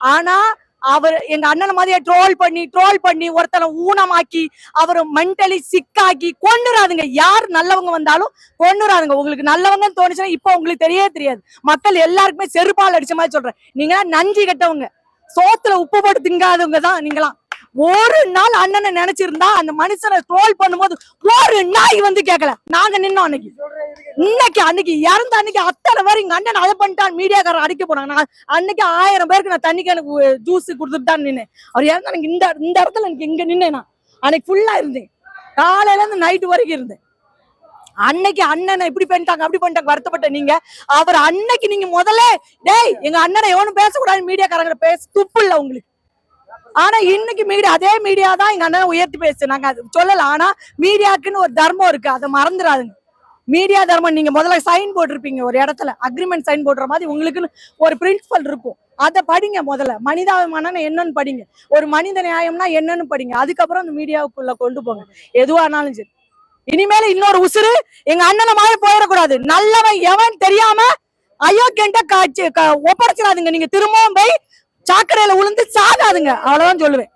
ஆனா அவர் எங்க அண்ணன் மாதிரியே ட்ரோல் பண்ணி ட்ரோல் பண்ணி ஒருத்தனை ஊனமாக்கி அவர் மென்டலி சிக்காக்கி கொண்டுறாதுங்க யார் நல்லவங்க வந்தாலும் கொண்டுறாதுங்க உங்களுக்கு நல்லவங்கன்னு தோணுச்சுன்னா இப்போ உங்களுக்கு தெரியவே தெரியாது. மக்கள் எல்லாருக்குமே செருப்பால் அடிச்ச மாதிரி சொல்றேன். நீங்க நன்றி கெட்டவங்க. சோத்துல உப்பு போட்டு திங்காதவங்க தான் நீங்களாம். ஒரு நாள் அண்ணனை நினைச்சிருந்தா அந்த மனுஷனை ட்ரோல் பண்ணும்போது ஒரு நாய் வந்து கேட்கல நாங்க நின்னோம் அன்னைக்கு. இன்னைக்கு அன்னைக்கு இறந்த அன்னைக்கு அத்தனை பேர் எங்க அண்ணன் அதை பண்ணிட்டான். மீடியாக்காரர் அடிக்க போனாங்க. நான் அன்னைக்கு ஆயிரம் பேருக்கு நான் தண்ணிக்கு எனக்கு ஜூஸ் கொடுத்துட்டு தான் நின்னேன். அவர் இறந்த எனக்கு இந்த இந்த இடத்துல எனக்கு இங்க நின்னேன் நான். அன்னைக்கு ஃபுல்லா இருந்தேன். காலையில இருந்து நைட்டு வரைக்கும் இருந்தேன். அன்னைக்கு அண்ணனை இப்படி பண்ணிட்டாங்க அப்படி பண்ணிட்டாங்க வருத்தப்பட்ட நீங்க. அவர் அன்னைக்கு நீங்க முதல்ல டேய் எங்க அண்ணனை எவனும் பேசக்கூடாது மீடியாக்காரங்க பேச துப்பு இல்ல உங்களுக்கு. ஆனா இன்னைக்கு மீடியா அதே மீடியா தான் எங்க அண்ணனை உயர்த்தி பேசு நாங்க அது சொல்லல ஆனா மீடியாக்குன்னு ஒரு தர்மம் இருக்கு. அதை மறந்துடாதுங்க. மீடியா தர்மம் நீங்க முதல்ல சைன் போட்டிருப்பீங்க ஒரு இடத்துல. அக்ரிமெண்ட் சைன் போடுற மாதிரி உங்களுக்குன்னு ஒரு பிரின்சிபல் இருக்கும். அதை படிங்க முதல்ல. மனிதாபிமானம் என்னன்னு படிங்க. ஒரு மனித நியாயம்னா என்னன்னு படிங்க. அதுக்கப்புறம் அந்த மீடியாவுக்குள்ள கொண்டு போங்க. எதுவானாலும் சரி. இனிமேல இன்னொரு உசுறு எங்க அண்ணனை மாதிரி போயிடக்கூடாது. நல்லவன் எவன் தெரியாம அயோக்கியன்ட்ட காட்சி ஒப்படைச்சிடாதுங்க. நீங்க திரும்பவும் போய் சாக்கடையில விழுந்து சாகாதுங்க. அவ்வளவுதான் சொல்லுவேன்.